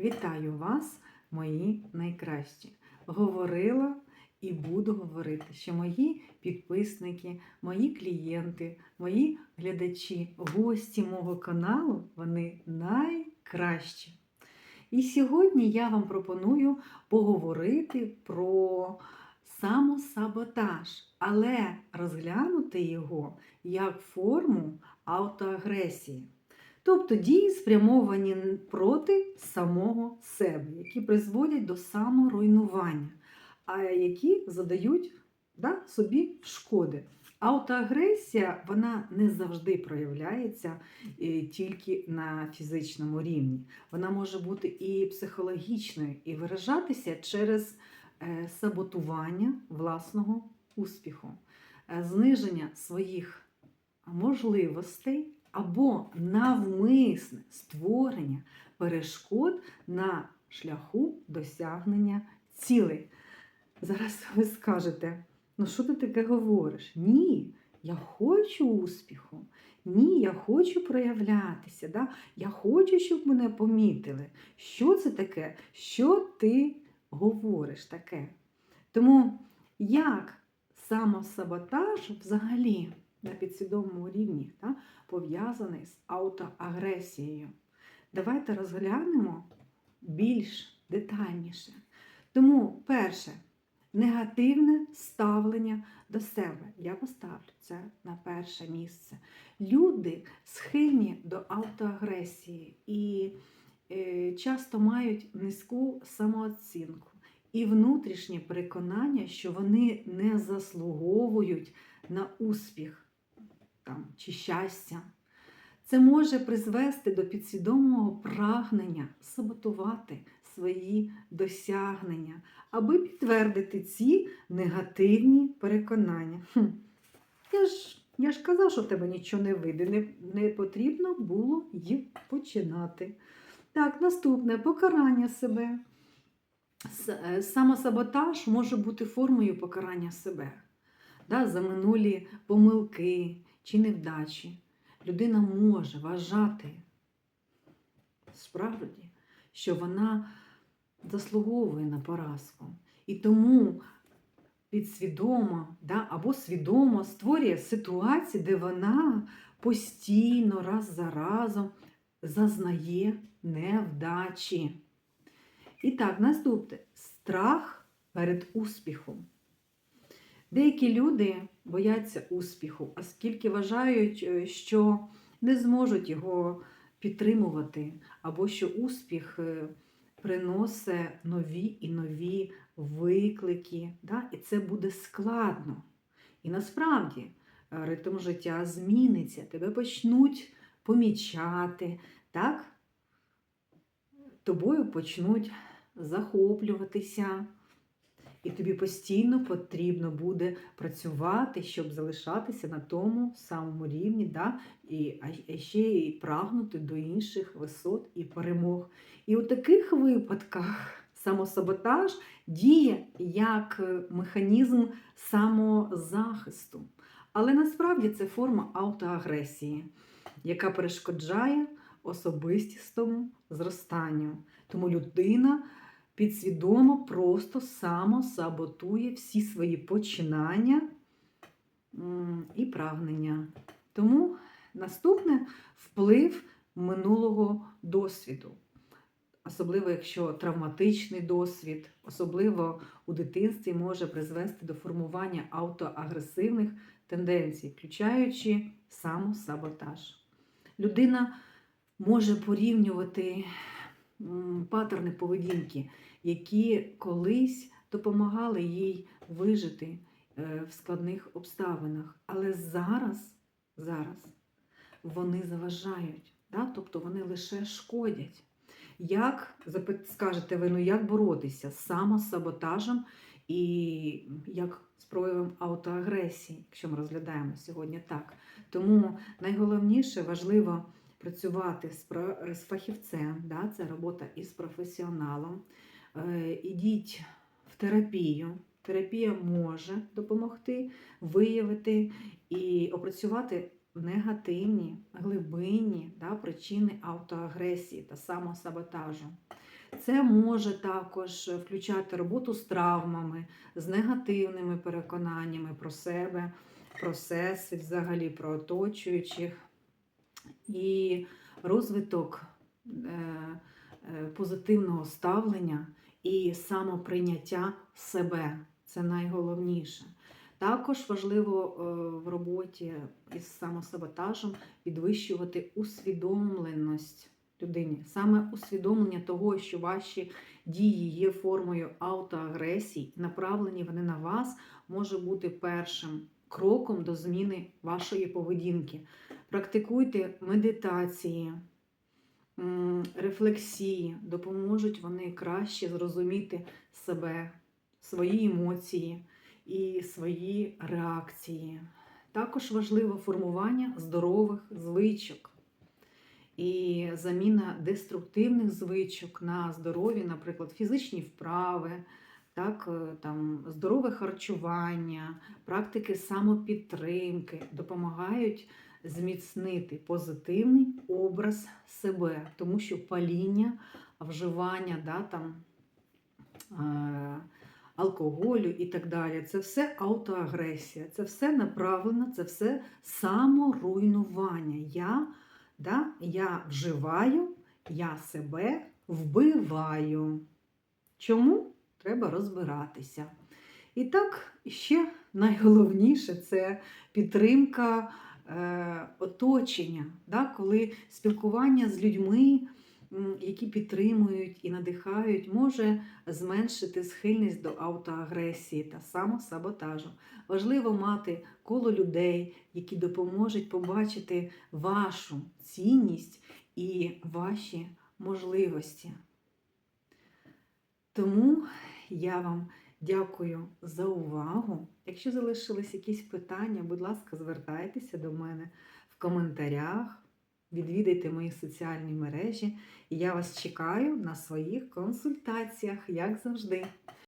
Вітаю вас, мої найкращі. Говорила і буду говорити, що мої підписники, мої клієнти, мої глядачі, гості мого каналу вони найкращі. І сьогодні я вам пропоную поговорити про самосаботаж, але розглянути його як форму автоагресії. Тобто дії спрямовані проти самого себе, які призводять до саморуйнування, а які задають да, собі шкоди. Автоагресія вона не завжди проявляється е, тільки на фізичному рівні. Вона може бути і психологічною, і виражатися через е, саботування власного успіху, е, зниження своїх можливостей або навмисне створення перешкод на шляху досягнення цілей. Зараз ви скажете, ну що ти таке говориш? Ні, я хочу успіху. Ні, я хочу проявлятися. Да? Я хочу, щоб мене помітили. Що це таке? Що ти говориш таке? Тому як самосаботаж взагалі на підсвідомому рівні да, пов'язаний з аутоагресією? Давайте розглянемо більш детальніше. Тому, перше, негативне ставлення до себе. Я поставлю це на перше місце. Люди схильні до автоагресії і е, часто мають низьку самооцінку і внутрішнє переконання, що вони не заслуговують на успіх там, чи щастя. Це може призвести до підсвідомого прагнення саботувати свої досягнення, аби підтвердити ці негативні переконання. Хм. Я ж я ж казав, що в тебе нічого не вийде, не, не потрібно було й починати. Так, наступне покарання себе. Е, Самосаботаж може бути формою покарання себе да, за минулі помилки чи невдачі. Людина може вважати справді, що вона заслуговує на поразку. І тому підсвідомо да, або свідомо створює ситуації, де вона постійно раз за разом зазнає невдачі. І так, наступне страх перед успіхом. Деякі люди бояться успіху, оскільки вважають, е, що не зможуть його підтримувати, або що успіх е, приносить нові і нові виклики, да? і це буде складно. І насправді е, ритм життя зміниться, тебе почнуть помічати, так? тобою почнуть захоплюватися. І тобі постійно потрібно буде працювати, щоб залишатися на тому самому рівні, да? і, а ще й прагнути до інших висот і перемог. І у таких випадках самосаботаж діє як механізм самозахисту. Але насправді це форма автоагресії, яка перешкоджає особистісному зростанню. Тому людина підсвідомо просто самосаботує всі свої починання і прагнення. Тому наступне вплив минулого досвіду. Особливо, якщо травматичний досвід, особливо у дитинстві може призвести до формування автоагресивних тенденцій, включаючи самосаботаж. Людина може порівнювати м, паттерни поведінки, які колись допомагали їй вижити е, в складних обставинах. Але зараз, зараз вони заважають, да? тобто вони лише шкодять. Як скажете ви, ну як боротися з самосаботажем і як з проявом автоагресії, якщо ми розглядаємо сьогодні так. Тому найголовніше важливо працювати з, про- з фахівцем, да? це робота із професіоналом. Е, Ідіть в терапію. Терапія може допомогти виявити і опрацювати негативні, глибинні да, причини автоагресії та самосаботажу. Це може також включати роботу з травмами, з негативними переконаннями про себе, про всесвіт, взагалі про оточуючих. І розвиток е, е, позитивного ставлення і самоприйняття себе це найголовніше. Також важливо е, в роботі із самосаботажем підвищувати усвідомленість людині. Саме усвідомлення того, що ваші дії є формою аутоагресії, направлені вони на вас, може бути першим кроком до зміни вашої поведінки. Практикуйте медитації, рефлексії, допоможуть вони краще зрозуміти себе, свої емоції і свої реакції. Також важливо формування здорових звичок і заміна деструктивних звичок на здорові, наприклад, фізичні вправи, так, е, там, здорове харчування, практики самопідтримки допомагають зміцнити позитивний образ себе, тому що паління, вживання да, там, е, алкоголю і так далі це все аутоагресія, це все направлено, це все саморуйнування. Я, да, я вживаю, я себе вбиваю. Чому? Треба розбиратися. І так, ще найголовніше це підтримка е, оточення, да, коли спілкування з людьми, які підтримують і надихають, може зменшити схильність до аутоагресії та самосаботажу. Важливо мати коло людей, які допоможуть побачити вашу цінність і ваші можливості. Тому я вам дякую за увагу. Якщо залишились якісь питання, будь ласка, звертайтеся до мене в коментарях, відвідайте мої соціальні мережі, і я вас чекаю на своїх консультаціях, як завжди.